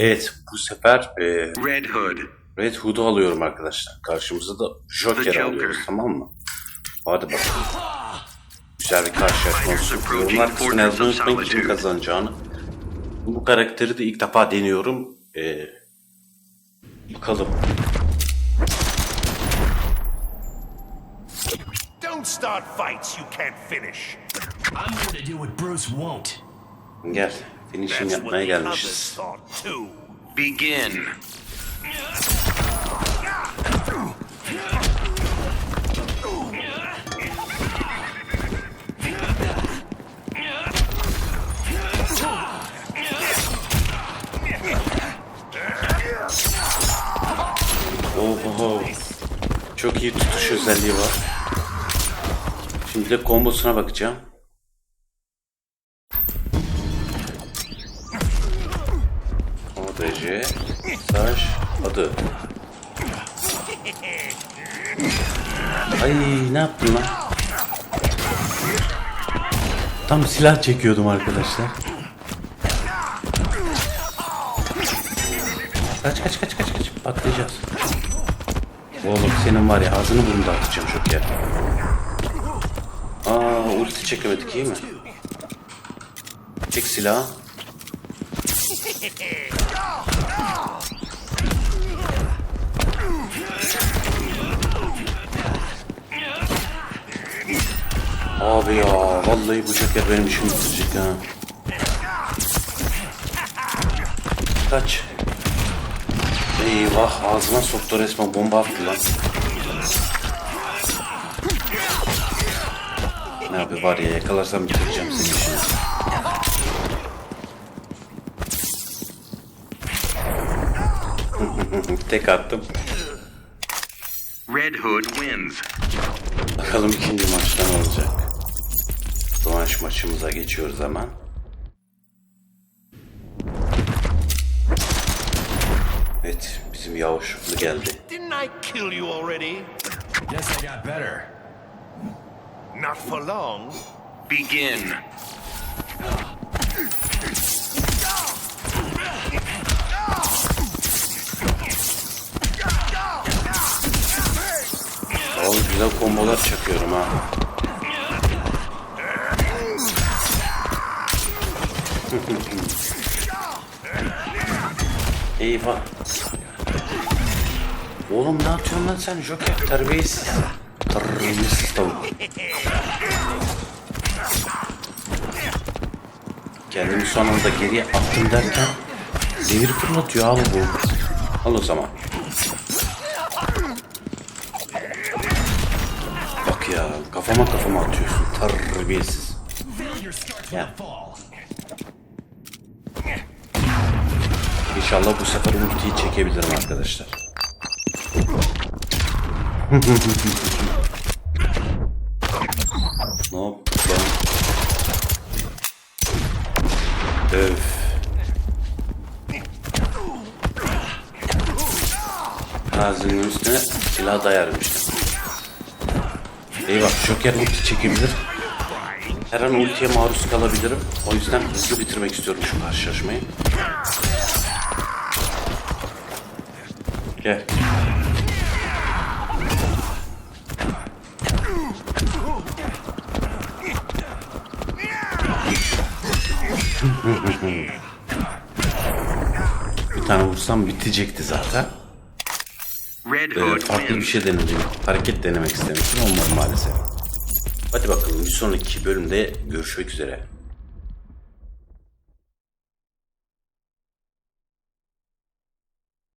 Evet bu sefer e, Red Hood. Red Hood'u alıyorum arkadaşlar. Karşımıza da Joker, Joker. alıyoruz tamam mı? Hadi bakalım. Güzel bir karşılaşma olsun. Yorumlar kısmına yazmayı unutmayın kim kazanacağını. Bu karakteri de ilk defa deniyorum. E, bakalım. Don't start fights you can't finish. I'm to do what Bruce won't. Gel. Finishing yapmaya gelmişiz. Begin. Oho. Çok iyi tutuş özelliği var. Şimdi de kombosuna bakacağım. ODC Saş adı. Ay ne yaptın lan? Tam silah çekiyordum arkadaşlar. Kaç kaç kaç kaç kaç patlayacağız. Oğlum senin var ya ağzını burnunu dağıtacağım çok ya. Aa ulti çekemedik iyi mi? Çek silahı. Abi ya vallahi bu Joker benim işimi bitirecek ha. Kaç. Eyvah ağzına soktu resmen bomba attı lan. Ne yapıyor var ya yakalarsam bitireceğim senin işini. Tek attım. Red Hood wins. Bakalım ikinci maçta ne olacak. Maçımıza geçiyoruz hemen. Evet bizim yavuşluklu geldi. Didn't I kill you already? Guess I got better. Not for long. Begin. Oğlum güzel kombolar çakıyorum ha. Eyvah. Oğlum ne yapıyorsun lan sen Joker? Terbiyesiz. Terbiyesiz tavuk. Kendimi son anda geriye attım derken zehir fırlatıyor abi bu. Al o zaman. Bak ya kafama kafama atıyorsun. Terbiyesiz. Failure İnşallah bu sefer ultiyi çekebilirim arkadaşlar. ne yaptık lan? Öf. Ağzının üstüne silah dayarım işte. Eyvah Joker ulti çekebilir. Her an ultiye maruz kalabilirim. O yüzden hızlı bitirmek istiyorum şu karşılaşmayı. Gel. bir tane vursam bitecekti zaten. Red Ee, farklı bir şey denedim. Hareket denemek istemiştim olmadı maalesef. Hadi bakalım bir sonraki bölümde görüşmek üzere.